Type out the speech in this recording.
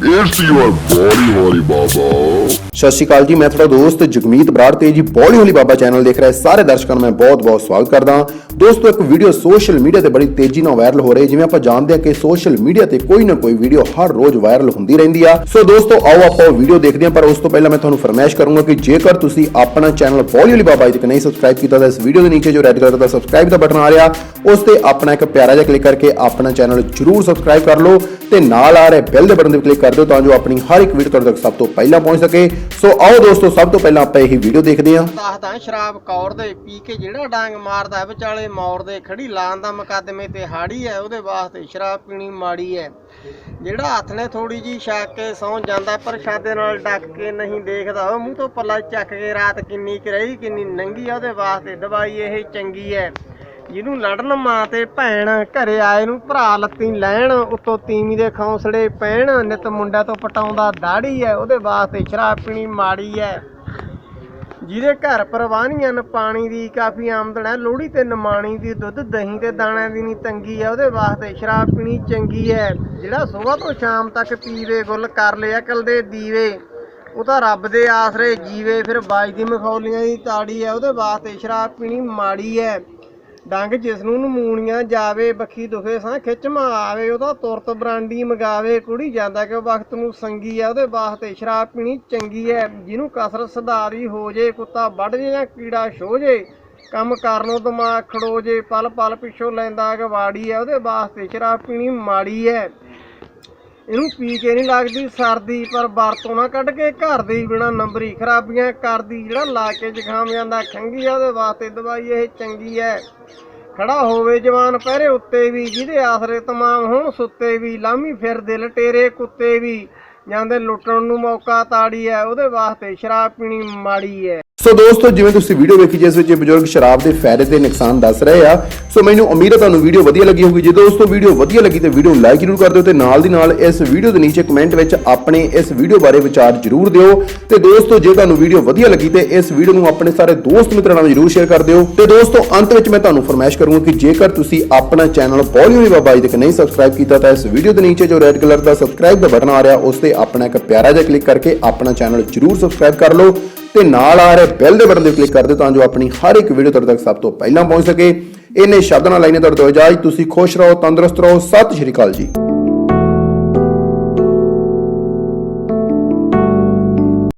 It's your body, holy baba. ਸਤਿ ਸ਼੍ਰੀ ਅਕਾਲ ਜੀ ਮੈਂ ਤੁਹਾਡਾ ਦੋਸਤ ਜਗਮੀਤ ਬਰਾੜ ਤੇ ਜੀ ਬੋਲੀ ਹੋਲੀ ਬਾਬਾ ਚੈਨਲ ਦੇਖ ਰਹੇ ਸਾਰੇ ਦਰਸ਼ਕਾਂ ਨੂੰ ਮੈਂ ਬਹੁਤ-ਬਹੁਤ ਸਵਾਗਤ ਕਰਦਾ ਦੋਸਤੋ ਇੱਕ ਵੀਡੀਓ ਸੋਸ਼ਲ ਮੀਡੀਆ ਤੇ ਬੜੀ ਤੇਜ਼ੀ ਨਾਲ ਵਾਇਰਲ ਹੋ ਰਹੀ ਜਿਵੇਂ ਆਪਾਂ ਜਾਣਦੇ ਹਾਂ ਕਿ ਸੋਸ਼ਲ ਮੀਡੀਆ ਤੇ ਕੋਈ ਨਾ ਕੋਈ ਵੀਡੀਓ ਹਰ ਰੋਜ਼ ਵਾਇਰਲ ਹੁੰਦੀ ਰਹਿੰਦੀ ਆ। ਸੋ ਦੋਸਤੋ ਆਓ ਆਪਾਂ ਵੀਡੀਓ ਦੇਖਦੇ ਹਾਂ ਪਰ ਉਸ ਤੋਂ ਪਹਿਲਾਂ ਮੈਂ ਤੁਹਾਨੂੰ ਫਰਮਾਇਸ਼ ਕਰੂੰਗਾ ਕਿ ਜੇਕਰ ਤੁਸੀਂ ਆਪਣਾ ਚੈਨਲ ਬੋਲੀ ਹੋਲੀ ਬਾਬਾ ਜੀ ਤੱਕ ਨਹੀਂ ਸਬਸਕ੍ਰਾਈਬ ਕੀਤਾ ਤਾਂ ਇਸ ਵੀਡੀਓ ਦੇ ਨੀਚੇ ਜੋ ਰੈੱਡ ਕਲਰ ਦਾ ਸਬਸਕ੍ਰਾਈਬ ਦਾ ਬਟਨ ਆ ਰਿਹਾ ਉਸ ਤੇ ਆਪਣਾ ਇੱਕ ਪਿਆਰਾ ਜਿਹਾ ਕਲਿੱਕ ਕਰਕੇ ਆਪਣਾ ਚੈਨਲ ਜਰੂਰ ਸਬਸਕ੍ਰਾਈਬ ਕਰ ਲਓ ਤੇ ਨਾਲ ਆ ਰਹੇ ਬੈਲ ਦੇ ਬਟਨ ਤੇ ਕਲਿੱਕ ਕਰ ਦਿਓ ਤਾਂ ਜੋ ਆਪਣੀ ਹਰ ਇੱਕ ਵੀਡੀਓ ਤੁਹਾਡੇ ਤੱਕ ਸਭ ਤੋਂ ਪਹਿਲਾਂ ਪਹੁੰਚ ਸਕੇ। ਸੋ ਆਓ ਦੋਸਤੋ, ਸਭ ਤੋਂ ਪਹਿਲਾਂ ਆਪਾਂ ਇਹ ਵੀਡੀਓ ਦੇਖਦੇ ਹਾਂ। ਦੱਸਦਾ ਸ਼ਰਾਬ ਕੌਰ ਦੇ ਪੀ ਕੇ ਜਿਹੜਾ ਡਾਂਗ ਮਾਰਦਾ ਵਿਚਾਲੇ ਮੌਰ ਦੇ ਖੜੀ ਲਾਣ ਦਾ ਮੁਕੱਦਮੇ ਤੇ ਹਾੜੀ ਹੈ, ਉਹਦੇ ਵਾਸਤੇ ਸ਼ਰਾਬ ਪੀਣੀ ਮਾੜੀ ਹੈ। ਜਿਹੜਾ ਹੱਥ ਨੇ ਥੋੜੀ ਜੀ ਛੱਕ ਕੇ ਸੌਂ ਜਾਂਦਾ ਪਰ ਪ੍ਰਸ਼ਾਦੇ ਨਾਲ ਡੱਕ ਕੇ ਨਹੀਂ ਦੇਖਦਾ, ਉਹ ਮੂੰਹ ਤੋਂ ਪੱਲਾ ਚੱਕ ਕੇ ਰਾਤ ਕਿੰਨੀ ਕੁ ਰਹੀ, ਕਿੰਨੀ ਨੰਗੀ ਆ ਉਹਦੇ ਵਾਸਤੇ ਦਵਾਈ ਇਹ ਚੰਗੀ ਹੈ। ਜਿਹਨੂੰ ਲੜਨ ਮਾਂ ਤੇ ਭੈਣ ਘਰੇ ਆਏ ਨੂੰ ਭਰਾ ਲੱਤੀ ਲੈਣ, ਉਤੋਂ ਤੀਵੀਂ ਦੇ ਖੌਂਸੜੇ ਪੈਣ, ਨਿਤ ਮੁੰਡਾ ਤੋਂ ਪਟਾਉਂਦਾ ਦਾੜੀ ਹੈ ਉਹਦੇ ਵਾਸਤੇ ਸ਼ਰਾਬ ਪੀਣੀ ਮਾੜੀ ਹੈ ਜਿਹਦੇ ਘਰ ਪ੍ਰਵਾਨੀਆਂ ਨ ਪਾਣੀ ਦੀ, ਕਾਫੀ ਆਮਦਨ ਹੈ ਲੋਹੜੀ ਤੇ ਨਮਾਣੀ ਦੀ, ਦੁੱਧ, ਦਹੀਂ ਤੇ ਦਾਣਿਆਂ ਦੀ ਨਹੀਂ ਤੰਗੀ ਹੈ ਉਹਦੇ ਵਾਸਤੇ ਸ਼ਰਾਬ ਪੀਣੀ ਚੰਗੀ ਹੈ ਜਿਹੜਾ ਸਵੇਰ ਤੋਂ ਸ਼ਾਮ ਤੱਕ ਪੀਵੇ, ਗੁੱਲ ਕਰ ਲਿਆ ਅਕਲ ਦੇ ਦੀਵੇ, ਉਹ ਤਾਂ ਰੱਬ ਦੇ ਆਸਰੇ ਜੀਵੇ, ਫਿਰ ਬਾਜ ਦੀ ਮਖੌਲੀਆਂ ਦੀ ਤਾੜੀ ਹੈ ਉਹਦੇ ਵਾਸਤੇ ਸ਼ਰਾਬ ਪੀਣੀ ਮਾੜੀ ਹੈ ਡੰਗ ਜਿਸ ਨੂੰ ਨਮੂਣੀਆਂ ਜਾਵੇ, ਬੱਖੀ ਦੁਖੇ ਸਾਂ ਖਿੱਚਮਾ ਆਵੇ ਉਹਦਾ ਤੁਰਤ ਬਰਾਂਡੀ ਮਗਾਵੇ, ਕੁੜੀ ਜਾਂਦਾ ਕਿ ਵਕਤ ਨੂੰ ਸੰਗੀ ਆ, ਉਹਦੇ ਵਾਸਤੇ ਸ਼ਰਾਬ ਪੀਣੀ ਚੰਗੀ ਹੈ ਜਿਹਨੂੰ ਕਸਰਤ ਸੁਧਾਰੀ ਹੋ ਜੇ, ਕੁੱਤਾ ਵੱਢ ਜੇ ਜਾਂ ਕੀੜਾ ਛੋ ਜੇ, ਕੰਮ ਕਰਨੋਂ ਦਿਮਾਗ ਖੜੋ ਜੇ ਪਲ ਪਲ ਪਿੱਛੋਂ ਲੈਂਦਾ ਗਵਾੜੀ ਹੈ ਉਹਦੇ ਵਾਸਤੇ ਸ਼ਰਾਬ ਪੀਣੀ ਮਾੜੀ ਹੈ ਇਹਨੂੰ ਪੀ ਕੇ ਨਹੀਂ ਲੱਗਦੀ, ਸਰਦੀ ਪਰ ਵਰਤੋਂ ਨਾ ਕੱਢ ਕੇ ਘਰ ਦੇ ਹੀ ਬਿਨਾ ਨੰਬਰੀ ਖਰਾਬੀਆਂ ਕਰਦੀ, ਜਿਹੜਾ ਲਾ ਕੇ ਜ਼ੁਕਾਮ ਜਾਂਦਾ ਖੰਗੀ ਆ, ਉਹਦੇ ਵਾਸਤੇ ਦਵਾਈ ਇਹ ਚੰਗੀ ਹੈ ਖੜਾ ਹੋਵੇ ਜਵਾਨ ਪਹਿਰੇ ਉੱਤੇ ਵੀ, ਜਿਹਦੇ ਆਸਰੇ ਤਮਾਮ ਹੋਣ, ਸੁੱਤੇ ਵੀ, ਲਾਮੀ ਫਿਰਦੇ ਲਟੇਰੇ ਕੁੱਤੇ ਵੀ, ਜਾਂਦੇ ਲੁੱਟਣ ਨੂੰ ਮੌਕਾ ਤਾੜੀ ਹੈ ਉਹਦੇ ਵਾਸਤੇ ਸ਼ਰਾਬ ਪੀਣੀ ਮਾੜੀ ਹੈ ਸੋ ਦੋਸਤੋ ਜਿਵੇਂ ਤੁਸੀਂ ਵੀਡੀਓ ਵੇਖੀ ਜਿਸ ਵਿੱਚ ਇਹ ਬਜ਼ੁਰਗ ਸ਼ਰਾਬ ਦੇ ਫਾਇਦੇ ਤੇ ਨੁਕਸਾਨ ਦੱਸ ਰਹੇ ਆ ਸੋ ਮੈਨੂੰ ਉਮੀਦ ਹੈ ਤੁਹਾਨੂੰ ਵੀਡੀਓ ਵਧੀਆ ਲੱਗੀ ਹੋਊਗੀ ਜੇ ਦੋਸਤੋ ਵੀਡੀਓ ਵਧੀਆ ਲੱਗੀ ਤੇ ਵੀਡੀਓ ਨੂੰ ਲਾਈਕ ਜ਼ਰੂਰ ਕਰ ਦਿਓ ਤੇ ਨਾਲ ਦੀ ਨਾਲ ਇਸ ਵੀਡੀਓ ਦੇ ਨੀਚੇ ਕਮੈਂਟ ਵਿੱਚ ਆਪਣੇ ਇਸ ਵੀਡੀਓ ਬਾਰੇ ਵਿਚਾਰ ਜ਼ਰੂਰ ਦਿਓ ਤੇ ਦੋਸਤੋ ਜੇ ਤੁਹਾਨੂੰ ਵੀਡੀਓ ਵਧੀਆ ਲੱਗੀ ਤੇ ਇਸ ਵੀਡੀਓ ਨੂੰ ਆਪਣੇ ਸਾਰੇ ਦੋਸਤ ਮਿੱਤਰਾਂ ਨਾਲ ਜ਼ਰੂਰ ਸ਼ੇਅਰ ਕਰ ਦਿਓ ਤੇ ਦੋਸਤੋ ਅੰਤ ਵਿੱਚ ਮੈਂ ਤੁਹਾਨੂੰ ਫਰਮਾਇਸ਼ ਕਰੂੰਗਾ ਕਿ ਜੇਕਰ ਤੁਸੀਂ ਆਪਣਾ ਚੈਨਲ ਪੌਲੀਓਨੀ ਬਾਬਾ ਜੀ ਤੱਕ ਨਹੀਂ ਸਬਸਕ੍ਰਾਈਬ ਕੀਤਾ ਤਾਂ ਇਸ ਵੀਡੀਓ ਦੇ ਨੀਚੇ ਜੋ ਰੈੱਡ ਕਲਰ ਦਾ ਸਬਸਕ੍ਰਾਈਬ ਦਾ ਬਟਨ ਆ ਰਿਹਾ ਉਸ ਤੇ ਆਪਣਾ ਇੱਕ ਪਿਆਰਾ ਜਿਹਾ ਕਲਿੱਕ ਕਰਕੇ ਆਪਣਾ ਚੈਨਲ ਜ਼ਰੂਰ ਸਬਸਕ੍ਰਾਈਬ ਕਰ ਲਓ ਤੇ ਨਾਲ ਆ ਰਹੇ ਬੈਲ ਦੇ ਬਟਨ ਤੇ ਕਲਿੱਕ ਕਰ ਦਿਓ ਤਾਂ ਜੋ ਆਪਣੀ ਹਰ ਇੱਕ ਵੀਡੀਓ ਤੁਹਾਡੇ ਤੱਕ ਸਭ ਤੋਂ ਪਹਿਲਾਂ ਪਹੁੰਚ ਸਕੇ। ਇਹਨੇ ਸ਼ਬਦਾਂ ਨਾਲ ਲਾਈਨੇ ਤੁਹਾਡੇ ਤੋਂ ਇਜਾਜ਼ਤ ਤੁਸੀਂ ਖੁਸ਼ ਰਹੋ, ਤੰਦਰੁਸਤ ਰਹੋ। ਸਤਿ ਸ਼੍ਰੀ ਅਕਾਲ ਜੀ।